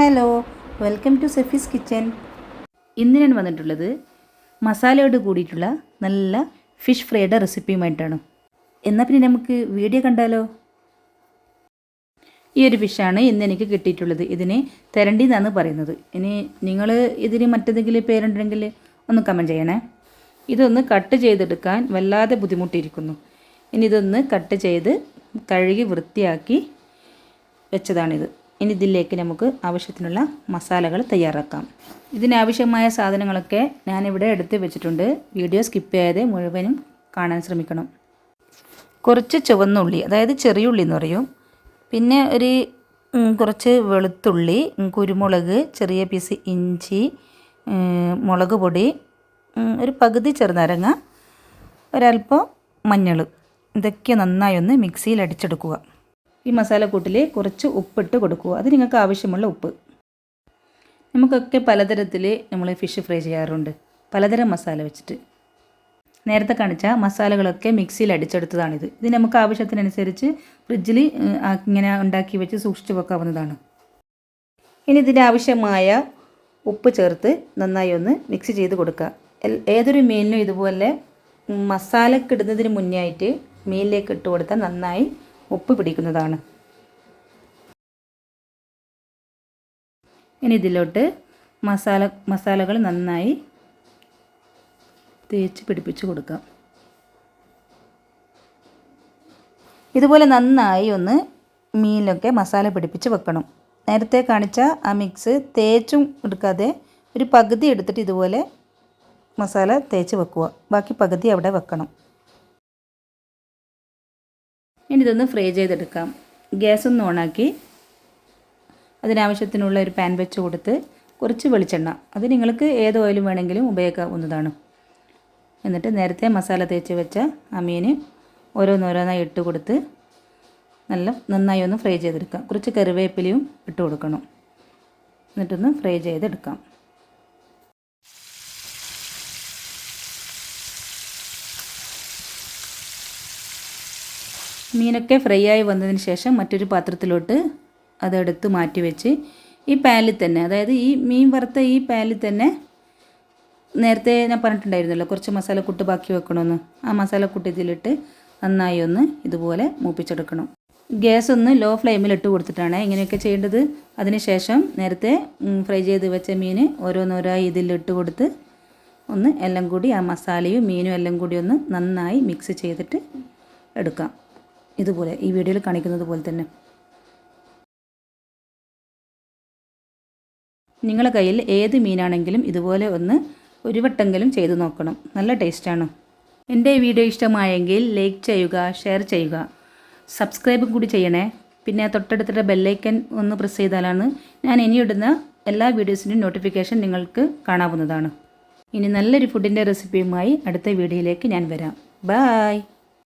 Hello welcome to Sefi's kitchen. ഇന്ന് ഞാൻ വന്നിട്ടുള്ളത് മസാലയോട് കൂടിയിട്ടുള്ള നല്ല ഫിഷ് ഫ്രൈയുടെ റെസിപ്പിയുമായിട്ടാണ്. എന്നാൽ പിന്നെ നമുക്ക് വീഡിയോ കണ്ടാലോ? ഈ ഒരു ഫിഷാണ് ഇന്ന് എനിക്ക് കിട്ടിയിട്ടുള്ളത്. ഇതിനെ തെരണ്ടി എന്നാണ് പറയുന്നത്. ഇനി നിങ്ങൾ ഇതിന് മറ്റെന്തെങ്കിലും പേരുണ്ടെങ്കിൽ ഒന്ന് കമന്റ് ചെയ്യണേ. ഇതൊന്ന് കട്ട് ചെയ്തെടുക്കാൻ വല്ലാതെ ബുദ്ധിമുട്ടിയിരിക്കുന്നു. ഇനി ഇതൊന്ന് കട്ട് ചെയ്ത് കഴുകി വൃത്തിയാക്കി വെച്ചതാണിത്. ഇനി ഇതിലേക്ക് നമുക്ക് ആവശ്യത്തിനുള്ള മസാലകൾ തയ്യാറാക്കാം. ഇതിനാവശ്യമായ സാധനങ്ങളൊക്കെ ഞാനിവിടെ എടുത്ത് വെച്ചിട്ടുണ്ട്. വീഡിയോ സ്കിപ്പ് ചെയ്യാതെ മുഴുവനും കാണാൻ ശ്രമിക്കണം. കുറച്ച് ചുവന്നുള്ളി അതായത് ചെറിയ ഉള്ളി എന്ന് പറയും. പിന്നെ ഒരു കുറച്ച് വെളുത്തുള്ളി കുരുമുളക് ചെറിയ പീസ് ഇഞ്ചി മുളക് പൊടി ഒരു പകുതി ചെറുനാരങ്ങ ഒരല്പം മഞ്ഞൾ. ഇതൊക്കെ നന്നായി ഒന്ന് മിക്സിയിൽ അടിച്ചെടുക്കുക. ഈ മസാലക്കൂട്ടിൽ കുറച്ച് ഉപ്പിട്ട് കൊടുക്കുക. അത് നിങ്ങൾക്ക് ആവശ്യമുള്ള ഉപ്പ്. നമുക്കൊക്കെ പലതരത്തിൽ നമ്മൾ ഫിഷ് ഫ്രൈ ചെയ്യാറുണ്ട്. പലതരം മസാല വെച്ചിട്ട്. നേരത്തെ കാണിച്ച മസാലകളൊക്കെ മിക്സിയിൽ അടിച്ചെടുത്തതാണിത്. ഇത് നമുക്ക് ആവശ്യത്തിനനുസരിച്ച് ഫ്രിഡ്ജിൽ ഇങ്ങനെ ഉണ്ടാക്കി വെച്ച് സൂക്ഷിച്ചു വെക്കാവുന്നതാണ്. ഇനി ഇതിന് ആവശ്യമായ ഉപ്പ് ചേർത്ത് നന്നായി ഒന്ന് മിക്സ് ചെയ്ത് കൊടുക്കുക. ഏതൊരു മീനിനും ഇതുപോലെ മസാലക്കിടുന്നതിന് മുന്നേ ആയിട്ട് മീനിലേക്ക് ഇട്ട് കൊടുത്താൽ നന്നായി ഉപ്പ് പിടിക്കുന്നതാണ്. ഇനി ഇതിലോട്ട് മസാല മസാലകൾ നന്നായി തേച്ച് പിടിപ്പിച്ച് കൊടുക്കാം. ഇതുപോലെ നന്നായി ഒന്ന് മീനിലൊക്കെ മസാല പിടിപ്പിച്ച് വെക്കണം. നേരത്തെ കാണിച്ച ആ മിക്സ് തേച്ചും എടുക്കാതെ ഒരു പകുതി എടുത്തിട്ട് ഇതുപോലെ മസാല തേച്ച് വെക്കുക. ബാക്കി പകുതി അവിടെ വെക്കണം. ഇനി ഇതൊന്ന് ഫ്രൈ ചെയ്തെടുക്കാം. ഗ്യാസ് ഒന്ന് ഓണാക്കി അതിനാവശ്യത്തിനുള്ള ഒരു പാൻ വെച്ച് കൊടുത്ത് കുറച്ച് വെളിച്ചെണ്ണ. അത് നിങ്ങൾക്ക് ഏത് ഓയിലും വേണമെങ്കിലും ഉപയോഗിക്കാവുന്നതാണ്. എന്നിട്ട് നേരത്തെ മസാല തേച്ച് വെച്ച ആ മീൻ ഓരോന്നോരോന്നായി ഇട്ട് കൊടുത്ത് നല്ല നന്നായി ഒന്ന് ഫ്രൈ ചെയ്തെടുക്കാം. കുറച്ച് കറിവേപ്പിലയും ഇട്ട് കൊടുക്കണം. എന്നിട്ടൊന്ന് ഫ്രൈ ചെയ്തെടുക്കാം. മീനൊക്കെ ഫ്രൈ ആയി വന്നതിന് ശേഷം മറ്റൊരു പാത്രത്തിലോട്ട് അതെടുത്ത് മാറ്റി വെച്ച് ഈ പാനിൽ തന്നെ അതായത് ഈ മീൻ വറുത്ത ഈ പാനിൽ തന്നെ നേരത്തെ ഞാൻ പറഞ്ഞിട്ടുണ്ടായിരുന്നല്ലോ കുറച്ച് മസാല മസാലക്കൂട്ട് ബാക്കി വെക്കണമെന്ന് ആ മസാല മസാലക്കൂട്ട് ഇതിലിട്ട് നന്നായി ഒന്ന് ഇതുപോലെ മൂപ്പിച്ചെടുക്കണം. ഗ്യാസ് ഒന്ന് ലോ ഫ്ലെയിമിൽ ഇട്ട് കൊടുത്തിട്ടാണ് ഇങ്ങനെയൊക്കെ ചെയ്യേണ്ടത്. അതിനുശേഷം നേരത്തെ ഫ്രൈ ചെയ്ത് വെച്ച മീൻ ഓരോന്നോരായി ഇതിലിട്ട് കൊടുത്ത് ഒന്ന് എല്ലാം കൂടി ആ മസാലയും മീനും എല്ലാം കൂടി ഒന്ന് നന്നായി മിക്സ് ചെയ്തിട്ട് എടുക്കാം. ഇതുപോലെ ഈ വീഡിയോയിൽ കാണിക്കുന്നത് പോലെ തന്നെ. നിങ്ങളുടെ കയ്യിൽ ഏത് മീനാണെങ്കിലും ഇതുപോലെ ഒന്ന് ഒരു വട്ടെങ്കിലും ചെയ്തു നോക്കണം. നല്ല ടേസ്റ്റാണ്. എന്റെ വീഡിയോ ഇഷ്ടമായെങ്കിൽ ലൈക്ക് ചെയ്യുക ഷെയർ ചെയ്യുക. സബ്സ്ക്രൈബും കൂടി ചെയ്യണേ. പിന്നെ തൊട്ടടുത്തിട്ട് ബെല്ലൈക്കൻ ഒന്ന് പ്രസ് ചെയ്താലാണ് ഞാൻ ഇനി ഇടുന്ന എല്ലാ വീഡിയോസിന്റെയും നോട്ടിഫിക്കേഷൻ നിങ്ങൾക്ക് കാണാവുന്നതാണ്. ഇനി നല്ലൊരു ഫുഡിന്റെ റെസിപ്പിയുമായി അടുത്ത വീഡിയോയിലേക്ക് ഞാൻ വരാം. ബായ്!